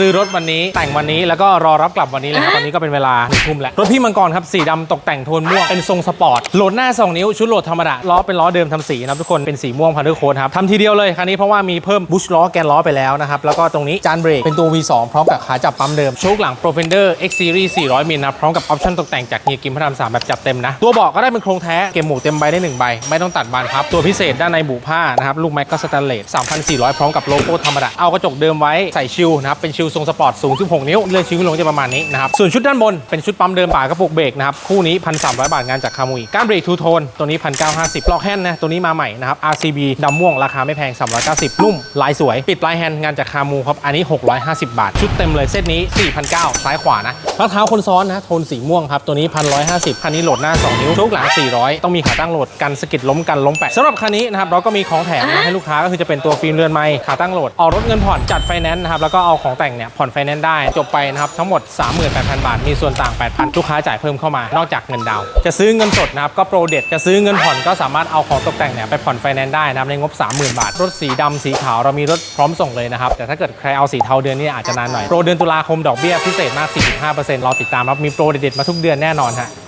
ซื้อรถวันนี้แต่งวันนี้แล้วก็รอรับกลับวันนี้เลยครับตอนนี้ก็เป็นเวลาหนึ่งทุ่มแล้วรถพี่มังกรครับสีดำตกแต่งโทนม่วงเป็นทรงสปอร์ตโหลดหน้า 2 นิ้วชุดโหลดธรรมดาล้อเป็นล้อเดิมทำสีนะครับทุกคนเป็นสีม่วงพันธุ์โค้ดครับทำทีเดียวเลยคันนี้เพราะว่ามีเพิ่มบุชล้อแกนล้อไปแล้วนะครับแล้วก็ตรงนี้จานเบรกเป็นตัว V2 พร้อมกับขาจับปั๊มเดิมโชคหลัง Profender X Series 400มิลนะพร้อมกับออปชั่นตกแต่งจากเฮียกิมพระรามสามแบบจัดเต็มนะตัวเบาะก็ได้เป็นโครงแท้เกมหมูเต็มใบได้หนึ่งใบไม่ต้องตัดบานพับตัวพิเศษด้านในบุผ้านะครับลูกแม็กก็สแตนเลส3,400 พร้อมกับโลโก้ธรรมดาเอากระจกเดิมไว้ใส่ชิลนะครับเป็นชิลทรงสปอร์ตสูง 16 นิ้ว เลื่อนชิ้นลงจะประมาณนี้นะครับ ส่วนชุดด้านบนเป็นชุดปั๊มเดิมป่ากระปุกเบรกนะครับ คู่นี้ 1,300 บาทงานจากคามุยก้านเบรกทูโทนตัวนี้ 1,950ปลอกแฮนด์นะตัวนี้มาใหม่นะครับ RCB ดำม่วงราคาไม่แพง 390 นุ่มลายสวย ปิดปลายแฮนด์งานจากคามูครับอันนี้ 650 บาท ชุดเต็มเลยเซตนี้ 4,900ซ้ายขวานะรองเท้าคนซ้อนนะโทนสีม่วงครับตัวนี้ 1,150คันนี้โหลดหน้า 2 นิ้วโชคหลัง 400 ต้องมีขาตั้งโหลดกันสกิดล้มกันล้มแปะสำหรับคันนี้นะครับเราก็มีของแถมให้ลูกค้าก็คือจะเป็นตัวฟิล์มเรือนไม้ขาตั้งโหลดออกรถเงินผ่อนจัดไฟแนนซ์นะครับแล้วก็เอาของแต่งเนี่ยผ่อนไฟแนนซ์ได้จบไปนะครับทั้งหมด 38,000 บาท มีส่วนต่าง 8,000 ลูกค้าจ่ายเพิ่มเข้ามานอกจากเงินดาว จะซื้อเงินสดนะครับก็โปรเด็ดจะซื้อเงินผ่อนก็สามารถเอาของตกแต่งเนี่ยไปผ่อนไฟแนนซ์ได้นะครับในงบ 30,000 บาท รถสีดำสีขาวเรามีรถพร้อมส่งเลยนะครับแต่ถ้าเกิดใครเอาสีเทาเดือนนี้อาจจะนานหน่อยโปรเดือนตุลาคมดอกเบี้ยพิเศษมาก 45%รอติดตามครับมีโปรเด็ดมาทุกเดือนแน่นอนฮะ